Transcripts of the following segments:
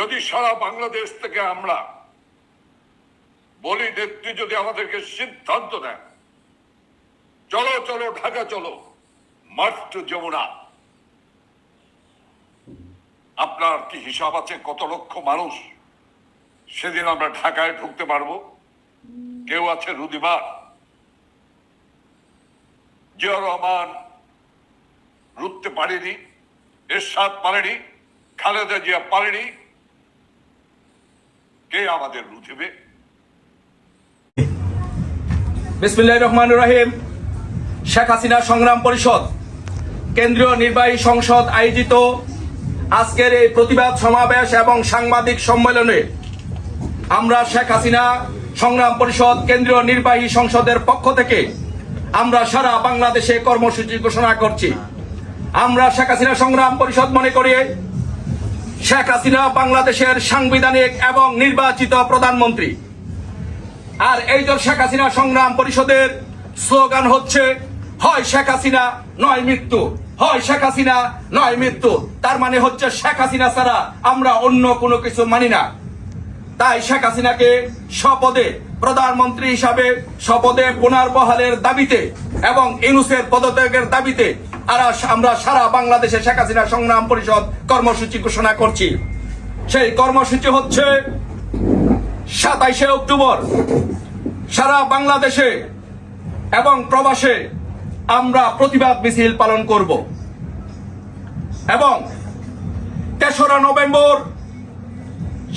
যদি সারা বাংলাদেশ থেকে আমরা বলি নেত্রী যদি আমাদেরকে সিদ্ধান্ত দেন, চলো চলো, ঢাকা চলো মার্চ যমুনা। আপনার কি হিসাব আছে কত লক্ষ মানুষ সেদিন আমরা ঢাকায় ঢুকতে পারব? কেউ আছে রুদিবার জিয়া রহমান রুখতে পারেনি, এরশাদ পারেনি খালেদা জিয়া পারেনি কে আমাদের বিসমিল্লাহ রহমান রহিম। শেখ হাসিনা সংগ্রাম পরিষদ, কেন্দ্রীয় নির্বাহী সংসদ আয়োজিত আজকের এই প্রতিবাদ সমাবেশ এবং সাংবাদিক সম্মেলনে আমরা শেখ হাসিনা সংগ্রাম পরিষদ, কেন্দ্রীয় নির্বাহী সংসদের পক্ষ থেকে আমরা সারা বাংলাদেশে কর্মসূচি ঘোষণা করছি। আমরা শেখ হাসিনা সংগ্রাম পরিষদ মনে করি শেখ হাসিনা বাংলাদেশের সাংবিধানিক এবং নির্বাচিত প্রধানমন্ত্রী। আর এই যে শেখ হাসিনা সংগ্রাম পরিষদের স্লোগান হচ্ছে, হয় শেখ হাসিনা, নয় মৃত্যু। হয় শেখ হাসিনা, নয় মৃত্যু। তার মানে হচ্ছে, শেখ হাসিনা ছাড়া আমরা অন্য কোনো কিছু মানি না। তাই শেখ হাসিনাকে শপথে প্রধানমন্ত্রী হিসাবে শপথে পুনর্বহালের দাবিতে এবং ইনুসের পদত্যাগের দাবিতে আর আমরা সারা বাংলাদেশে শেখ হাসিনা সংগ্রাম পরিষদ কর্মসূচি ঘোষণা করছি। সেই কর্মসূচি হচ্ছে সাতাইশে অক্টোবর। সারা বাংলাদেশে এবং প্রবাসে আমরা প্রতিবাদ মিছিল পালন করব। এবং তেসরা নভেম্বর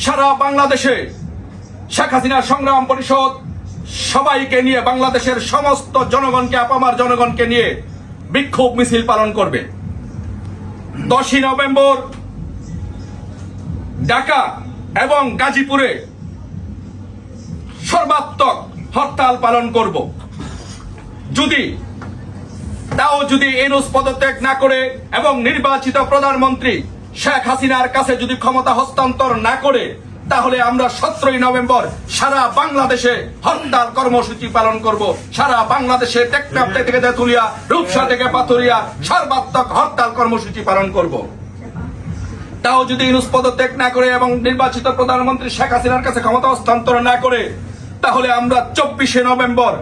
সারা বাংলাদেশে শেখ হাসিনা সংগ্রাম পরিষদ সবাইকে নিয়ে, বাংলাদেশের সমস্ত জনগণকে, আপামার জনগণকে নিয়ে বিক্ষোভ মিছিল পালন করবে। দশই নভেম্বর ঢাকা এবং গাজীপুরে সর্বাত্মক হরতাল পালন করব। যদি, তাও যদি এনুস পদত্যাগ না করে এবং নির্বাচিত প্রধানমন্ত্রী শেখ হাসিনার কাছে যদি ক্ষমতা হস্তান্তর না করে তাহলে আমরা সতেরোই নভেম্বর সারা বাংলাদেশে হরতাল কর্মসূচি পালন করব। সারা বাংলাদেশে টেকনাফ থেকে তেতুলিয়া, রূপসা থেকে পাথুরিয়া সর্বাত্মক হরতাল কর্মসূচি পালন করব। তাও যদি ইনুস পদত্যাগ না করে এবং নির্বাচিত প্রধানমন্ত্রী শেখ হাসিনার কাছে ক্ষমতা হস্তান্তর না করে, তাহলে আমরা চব্বিশে নভেম্বর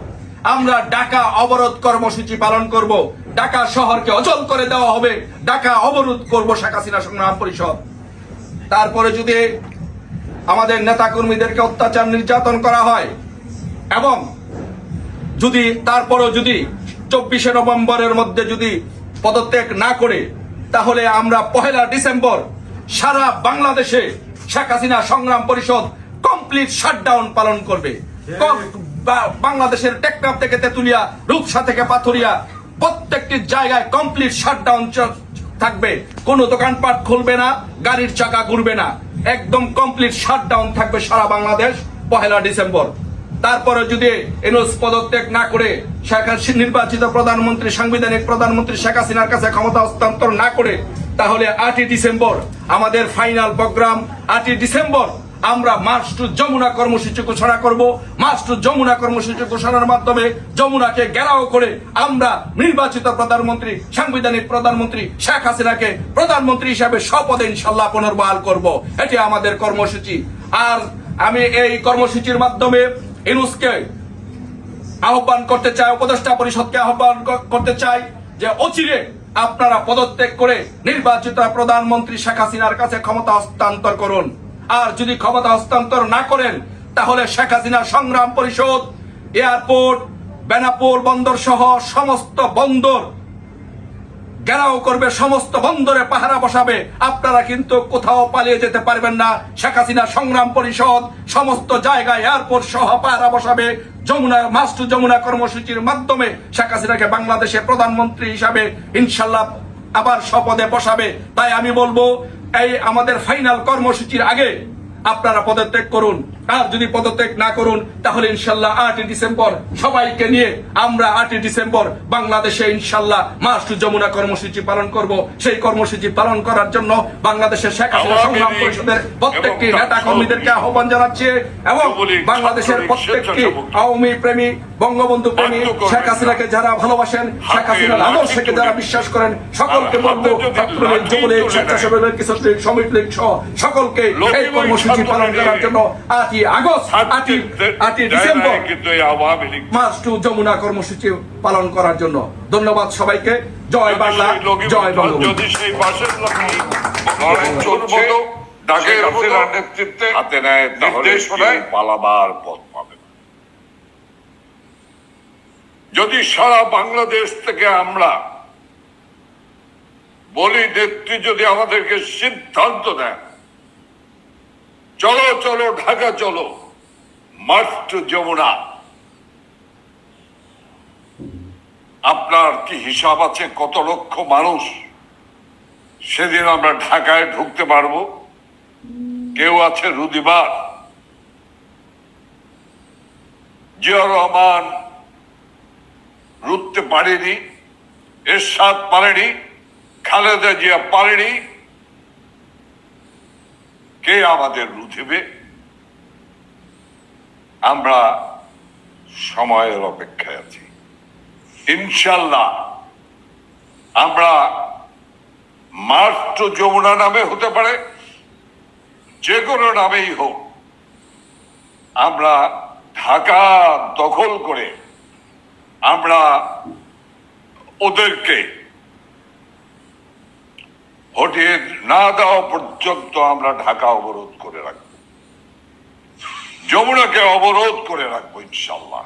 আমরা ঢাকা অবরোধ কর্মসূচি পালন করব। ঢাকা শহরকে অচল করে দেওয়া হবে। ঢাকা অবরোধ করব শেখ হাসিনা সংগ্রাম পরিষদ। তারপরে যদি আমাদের নেতা কর্মীদেরকে অত্যাচার নির্যাতন করা হয়। এবং যদি তারপরও যদি চব্বিশে নভেম্বরের মধ্যে যদি পদত্যাগ না করে, তাহলে আমরা পহেলা ডিসেম্বর সারা বাংলাদেশে শেখ হাসিনা সংগ্রাম পরিষদ কমপ্লিট শাটডাউন পালন করবে। বাংলাদেশের টেকনাফ থেকে তেতুলিয়া, রূপসা থেকে পাথুরিয়া প্রত্যেকটি জায়গায় কমপ্লিট শাটডাউন থাকবে। কোনো দোকানপাট খুলবে না, গাড়ির চাকা ঘুরবে না। একদম কমপ্লিট শাটডাউন থাকবে সারা বাংলাদেশ পহেলা ডিসেম্বর। তারপরে যদি এনওস পদত্যাগ না করে শেখ নির্বাচিত প্রধানমন্ত্রী, সাংবিধানিক প্রধানমন্ত্রী শেখ হাসিনার কাছে ক্ষমতা হস্তান্তর না করে, তাহলে আটই ডিসেম্বর আমাদের ফাইনাল প্রোগ্রাম আটই ডিসেম্বর। আমরা মার্চ টু যমুনা কর্মসূচি ঘোষণা করব। মার্চ টু যমুনা কর্মসূচি ঘোষণার মাধ্যমে যমুনাকে ঘেরাও করে আমরা নির্বাচিত প্রধানমন্ত্রী, সাংবিধানিক প্রধানমন্ত্রী শেখ হাসিনাকে প্রধানমন্ত্রী হিসাবে শপথে ইনশাল্লাহ পুনর্বহাল করব। এটি আমাদের কর্মসূচি। আর আমি এই কর্মসূচির মাধ্যমে ইনুসকে আহ্বান করতে চাই, উপদেষ্টা পরিষদকে আহ্বান করতে চাই যে অচিরে আপনারা পদত্যাগ করে নির্বাচিত প্রধানমন্ত্রী শেখ হাসিনার কাছে ক্ষমতা হস্তান্তর করুন। আর যদি ক্ষমতা হস্তান্তর না করেন, তাহলে শেখ হাসিনা সংগ্রাম পরিষদ, এয়ারপোর্ট, বেনাপোল বন্দর সহ সমস্ত বন্দর ঘেরাও করবে, সমস্ত বন্দরে পাহারা বসাবে। আপনারা কিন্তু কোথাও পালিয়ে যেতে পারবেন না। শেখ হাসিনা সংগ্রাম পরিষদ, সমস্ত জায়গায় এয়ারপোর্ট সহ পাহারা বসাবে। যমুনা মাস্টু যমুনা কর্মসূচির মাধ্যমে শেখ হাসিনাকে বাংলাদেশে প্রধানমন্ত্রী হিসাবে ইনশাল্লাহ আবার শপথে বসাবে। তাই আমি বলব এই আমাদের ফাইনাল কর্মসূচির আগে আপনারা পদত্যাগ করুন। আর যদি পদত্যাগ না করুন তাহলে ইনশাল্লাহ আটই ডিসেম্বর সবাইকে নিয়ে আমরা আটই ডিসেম্বর বাংলাদেশে ইনশাল্লাহ মাস টু যমুনা কর্মসূচি পালন করব। সেই কর্মসূচি পালন করার জন্য বাংলাদেশের শেখ হাসিনা সংগ্রাম পরিষদের প্রত্যেকটি নেতা কর্মীদেরকে আহ্বান জানাচ্ছি এবং বাংলাদেশের প্রত্যেকটি আওয়ামী প্রেমী বঙ্গবন্ধু প্রেমী শেখ হাসিনাকে যারা ভালোবাসেন শেখ হাসিনার আদর্শকে যারা বিশ্বাস করেন সকলকে বলব ছাত্রলীগ যুবলীগ তুলে লীগ, শ্রমিক লীগ সহ সকলকে এই কর্মসূচি পালন করার জন্য আটই আগস্ট আটই আটই ডিসেম্বর কিন্তু এই আওয়ামী লীগ মাস টু যমুনা কর্মসূচি পালন করার জন্য। ধন্যবাদ সবাইকে। জয় বাংলা যদি জয় বঙ্গবন্ধু। যদি সেই পাশের লোকই লড়াই চলছে। ডাকের হাসিনার নেতৃত্বে হাতে নেয় নির্দেশনায় পালাবার পথ পাবে। যদি সারা বাংলাদেশ থেকে আমরা বলি নেত্রী যদি আমাদেরকে সিদ্ধান্ত দেন চলো চলো, ঢাকা চলো। March to Jamuna. আপনার কি হিসাব আছে কত লক্ষ মানুষ? সেদিন আমরা ঢাকায় ঢুকতে পারব। কেউ আছে রুদিবার? জিয়া রহমান রুখতে পারেনি, এরশাদ পারেনি, খালেদা জিয়া পারেনি কে আমাদের রুধিবে আমরা সময়ের অপেক্ষায় আছি। ইনশাল্লাহ আমরা মার্চ যমুনা নামে হতে পারে যে কোনো নামেই হোক, আমরা ঢাকা দখল করে আমরা ওদেরকে হটিয়ে না দেওয়া পর্যন্ত আমরা ঢাকা অবরোধ করে রাখব। যমুনাকে অবরোধ করে রাখব ইনশাল্লাহ